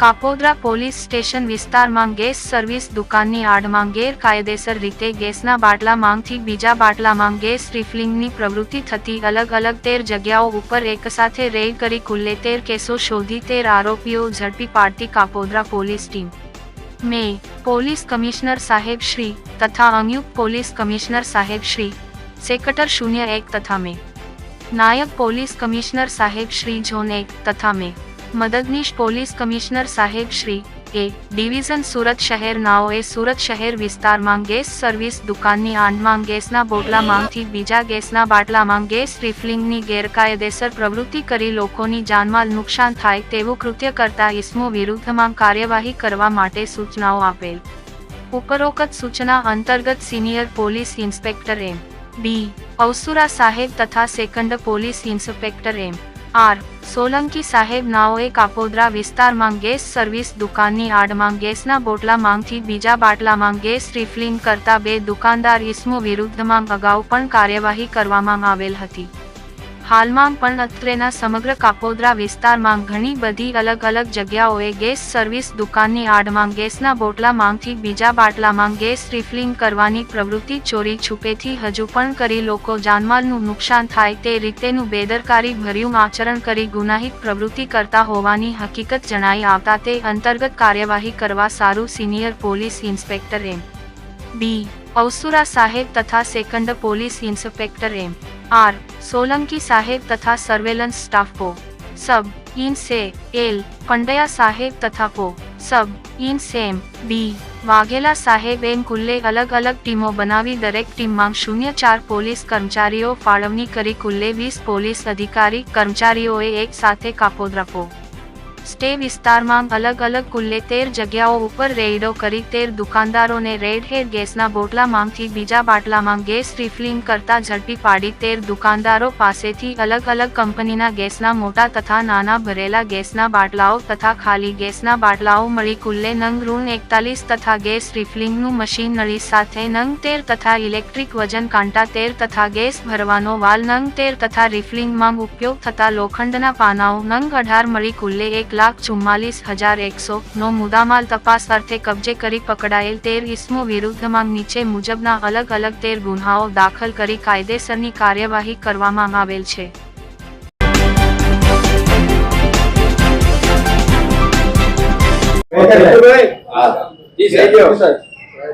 Kapodra police station વિસ્તારમાં gas service દુકાનની આડમાં ગેરકાયદેસર રીતે ગેસના બાટલા માંગથી બીજા બાટલામાં ગેસ રિફિલિંગની પ્રવૃત્તિ થતી અલગ અલગ તેર જગ્યાઓ ઉપર એકસાથે રેડ કરી કુલ્લે તેર કેસો શોધી તેર આરોપીઓ ઝડપી પાડતી કાપોદ્રા પોલીસ ટીમ. મે, પોલીસ કમિશનર સાહેબ શ્રી, તથા અંયુક્ત પોલીસ કમિશનર સાહેબ શ્રી, સેક્રેટર શૂન્ય એક તથા મે. નાયબ પોલીસ કમિશનર સાહેબ શ્રી ઝોન એક તથા મે. મદદનીશ પોલીસ કમિશનર સાહેબ શ્રી એ ડિવિઝન સુરત શહેર નાઓએ સુરત શહેર વિસ્તારમાં ગેસ સર્વિસ દુકાનની આંડમાં ગેસના બોટલામાંથી બીજા ગેસના બાટલામાં ગેસ રિફિલિંગની ગેરકાયદેસર પ્રવૃત્તિ કરી લોકોની જાનમાલ નુકસાન થાય તેવું કૃત્ય કરતા ઇસમો વિરુદ્ધમાં કાર્યવાહી કરવા માટે સૂચનાઓ આપેલ. ઉપરોક્ત સૂચના અંતર્ગત senior police inspector M. B. Avasura સાહેબ તથા second police inspector M. R. Solanki સાહેબ નાઓએ કાપોદ્રા વિસ્તારમાં ગેસ સર્વિસ દુકાનની આડમાં ગેસના બોટલા માંગથી બીજા બાટલામાં ગેસ રિફિલિંગ કરતા બે દુકાનદાર ઇસમો વિરુદ્ધમાં અગાઉ પણ કાર્યવાહી કરવામાં આવેલ હતી. હાલમાં પણ અત્રેના સમગ્ર કાપોદ્રા વિસ્તારમાં ઘણી બધી અલગ અલગ જગ્યાઓએ ગેસ સર્વિસ દુકાનની આડમાં ગેસના બોટલા માંગથી બીજા બાટલામાં ગેસ રિફિલિંગ કરવાની પ્રવૃત્તિ ચોરી છુપેથી હજુ પણ કરી લોકો જાનમાલનું નુકસાન થાય તે રીતેનું બેદરકારી ભર્યું આચરણ કરી ગુનાહિત પ્રવૃત્તિ કરતા હોવાની હકીકત જણાઈ આવતા તે અંતર્ગત કાર્યવાહી કરવા સારું senior police inspector M. B. Avasura સાહેબ તથા second police inspector M. R Solanki સાહેબ તથા સર્વેલન્સ સ્ટાફ પો સબ ઇન સે એલ પંડયા સાહેબ તથા કો સબ ઇન સેમ બી વાઘેલા સાહેબ એમ કુલ્લે અલગ અલગ ટીમો બનાવી દરેક ટીમમાં શૂન્ય ચાર પોલીસ કર્મચારીઓ ફાળવણી કરી કુલ્લે વીસ પોલીસ અધિકારી કર્મચારીઓએ એક સાથે કાપોદ્રા પો સ્ટે વિસ્તારમાં અલગ અલગ કુલ્લે તેર જગ્યાઓ ઉપર રેડો કરી તેર દુકાનદારોને રેડ ગેસના બોટલામાંથી બીજા બાટલામાં ગેસ રિફિલિંગ કરતા ઝડપી પાડી તેર દુકાનદારો પાસેથી અલગ અલગ કંપનીના ગેસના મોટા તથા નાના ભરેલા ગેસના બાટલાઓ તથા ખાલી ગેસના બાટલાઓ મળી કુલ્લે નંગ ઋણ એકતાલીસ તથા ગેસ રિફિલિંગનું મશીન નળી સાથે નંગ તેર તથા ઇલેક્ટ્રિક વજન કાંટા તેર તથા ગેસ ભરવાનો વાલ નંગ તેર તથા રિફિલિંગમાં ઉપયોગ થતા લોખંડના પાનાઓ નંગ અઢાર મળી કુલ્લે એક લાખ ચુમ્માલીસ હજાર એકસો નો મુદ્દામાલ તપાસ અર્થે કબજે કરી પકડાયેલ તેર ઇસમો વિરુદ્ધમાં નીચે મુજબના અલગ અલગ તેર ગુન્હાઓ દાખલ કરી કાયદેસરની કાર્યવાહી કરવામાં આવેલ છે.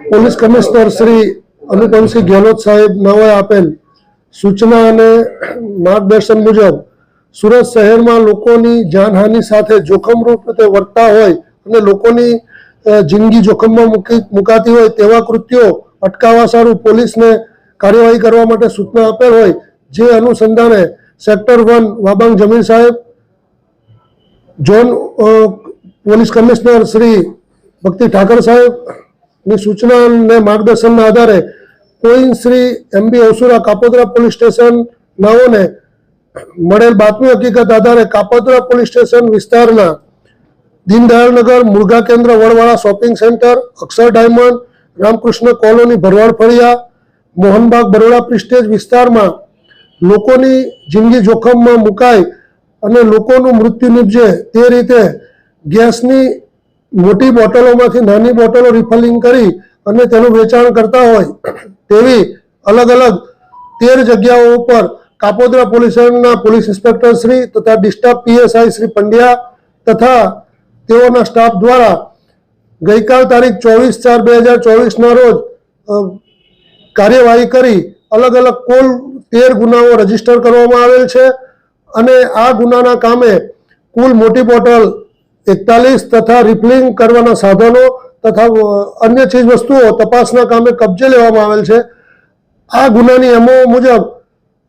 પોલીસ કમિશનર શ્રી અનુપમસિંહ ગેહલોત સાહેબ નવાએ આપેલ સૂચના અને માર્ગદર્શન મુજબ સુરત શહેરમાં લોકોની જાનહાનિ સાથે જોખમરૂપ રીતે વર્તતા હોય અને લોકોની જિંદગી જોખમમાં મૂકી, મુકાતી હોય તેવા કૃત્યો અટકાવવા સારું પોલીસને કાર્યવાહી કરવા માટે સૂચના આપેલ હોય, જે અનુસંધાને સેક્ટર વન વાબાંગ જમીન સાહેબ ઝોન પોલીસ કમિશનર શ્રી ભક્તિ ઠાકર સાહેબની સૂચના અને માર્ગદર્શનના આધારે કોઈ Shri M B Avasura Kapodra police station નાઓને મળેલ બાતમી હકીકત આધારે કાપોદ્રા પોલીસ સ્ટેશન વિસ્તારના દીનદયાળનગર મુર્ગા કેન્દ્ર Vadwala shopping centre, Akshar diamond, Ramkrishna colony Bharwad ફળિયા, Mohanbag Baroda prestige વિસ્તારમાં લોકોની જિંદગી જોખમમાં મુકાય અને લોકોનું મૃત્યુ નીપજે તે રીતે ગેસની મોટી બોટલોમાંથી નાની બોટલો રિફલિંગ કરી અને તેનું વેચાણ કરતા હોય તેવી અલગ અલગ તેર જગ્યાઓ ઉપર કાપોદ્રા પોલીસ સ્ટેશનના પોલીસ ઇન્સ્પેક્ટર શ્રી તથા ડિસ્ટર્બ પીએસઆઈ શ્રી પંડ્યા તથા તેઓના સ્ટાફ દ્વારા ગઈકાલ તારીખ ચોવીસ ચાર બે હજાર ચોવીસના રોજ કાર્યવાહી કરી અલગ અલગ કુલ તેર ગુનાઓ રજિસ્ટર કરવામાં આવેલ છે અને આ ગુનાના કામે કુલ મોટી બોટલ એકતાલીસ તથા રિફિલિંગ કરવાના સાધનો તથા અન્ય ચીજ વસ્તુઓ તપાસના કામે કબજે લેવામાં આવેલ છે. આ ગુનાની એમઓ મુજબ